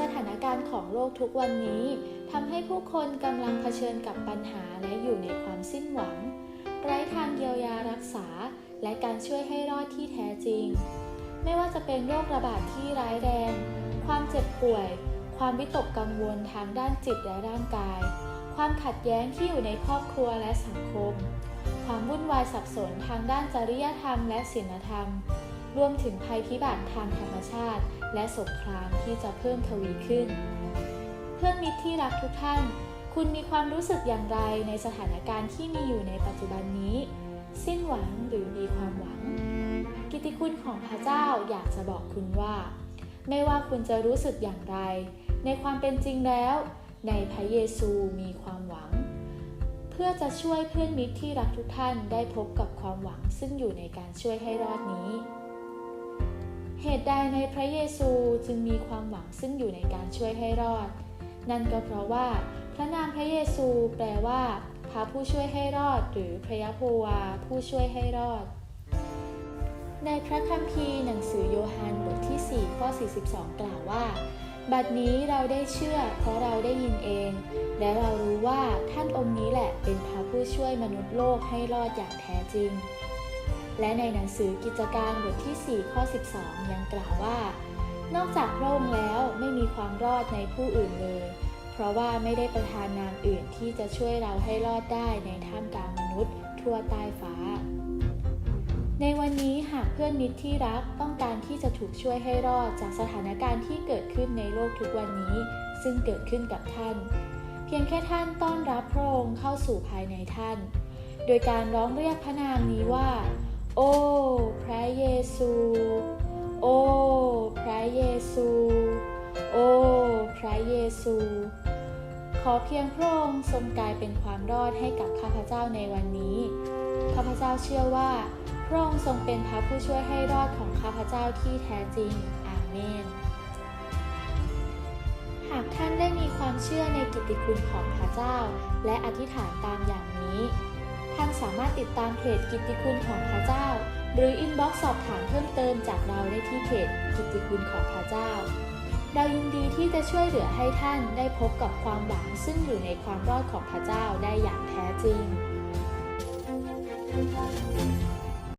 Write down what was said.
สถานการณ์ของโลกทุกวันนี้ทำให้ผู้คนกำลังเผชิญกับปัญหาและอยู่ในความสิ้นหวัง ไร้ทางเยียวยารักษา และการช่วยให้รอดที่แท้จริง ไม่ว่าจะเป็นโรคระบาดที่ร้ายแรง ความเจ็บป่วย ความวิตกกังวลทางด้านจิตและร่างกาย ความขัดแย้งที่อยู่ในครอบครัวและสังคม ความวุ่นวายสับสนทางด้านจริยธรรมและศีลธรรม รวมถึงภัยพิบัติทางธรรมชาติ และสงครามที่จะเพิ่มทวีขึ้น เพื่อนมิตรที่รักทุกท่าน คุณมีความรู้สึกอย่างไรในสถานการณ์ที่มีอยู่ในปัจจุบันนี้ สิ้นหวังหรือมีความหวัง กิตติคุณของพระเจ้าอยากจะบอกคุณว่า ไม่ว่าคุณจะรู้สึกอย่างไร ในความเป็นจริงแล้ว ในพระเยซูมีความหวังเพื่อจะช่วยเพื่อนมิตรที่รักทุกท่านได้พบกับความหวังซึ่งอยู่ในการช่วยให้รอดนี้ เหตุใดในพระเยซูจึงมีความหวังซึ่งอยู่ในการช่วยให้รอด นั่นก็เพราะว่า พระนามพระเยซูแปลว่า พระผู้ช่วยให้รอด หรือพระยะโฮวาผู้ช่วยให้รอด ในพระคัมภีร์หนังสือโยฮันบทที่ 4 ข้อ 42 กล่าวว่า บัดนี้เราได้เชื่อ เพราะเราได้ยินเอง และเรารู้ว่าท่านองค์นี้แหละเป็นพระผู้ช่วยมนุษย์โลกให้รอดอย่างแท้จริง และในหนังสือกิจการบทที่ 4 ข้อ 12 ยังกล่าวว่า นอกจากพระองค์แล้วไม่มีความรอดในผู้อื่นเลย เพราะว่าไม่ได้ประทานนามอื่นที่จะช่วยเราให้รอดได้ในท่ามกลางมนุษย์ ทั่วใต้ฟ้า ในวันนี้หากเพื่อนมิตรที่รักต้องการที่จะถูกช่วยให้รอดจากสถานการณ์ที่เกิดขึ้นในโลกทุกวันนี้ ซึ่งเกิดขึ้นกับท่าน เพียงแค่ท่านต้อนรับพระองค์เข้าสู่ภายในท่าน โดยการร้องเรียกพระนามนี้ว่า ซู โอ้ พระเยซู โอ้ พระเยซู ขอเพียงพระองค์ทรงกลายเป็นความรอดให้กับข้าพเจ้าในวันนี้ ข้าพเจ้าเชื่อว่าพระองค์ทรงเป็นพระผู้ช่วยให้รอดของข้าพเจ้าที่แท้จริง อาเมน หากท่านได้มีความเชื่อในกิตติคุณของพระเจ้า และอธิษฐานตามอย่างนี้ ท่านสามารถติดตามเพจกิตติคุณของพระเจ้า หรืออินบ็อกซ์สอบถามเพิ่มเติมจากเราได้ที่เพจกิติคุณของพระเจ้า เรายินดีที่จะช่วยเหลือให้ท่านได้พบกับความหวังซึ่งอยู่ในความรอดของพระเจ้าได้อย่างแท้จริง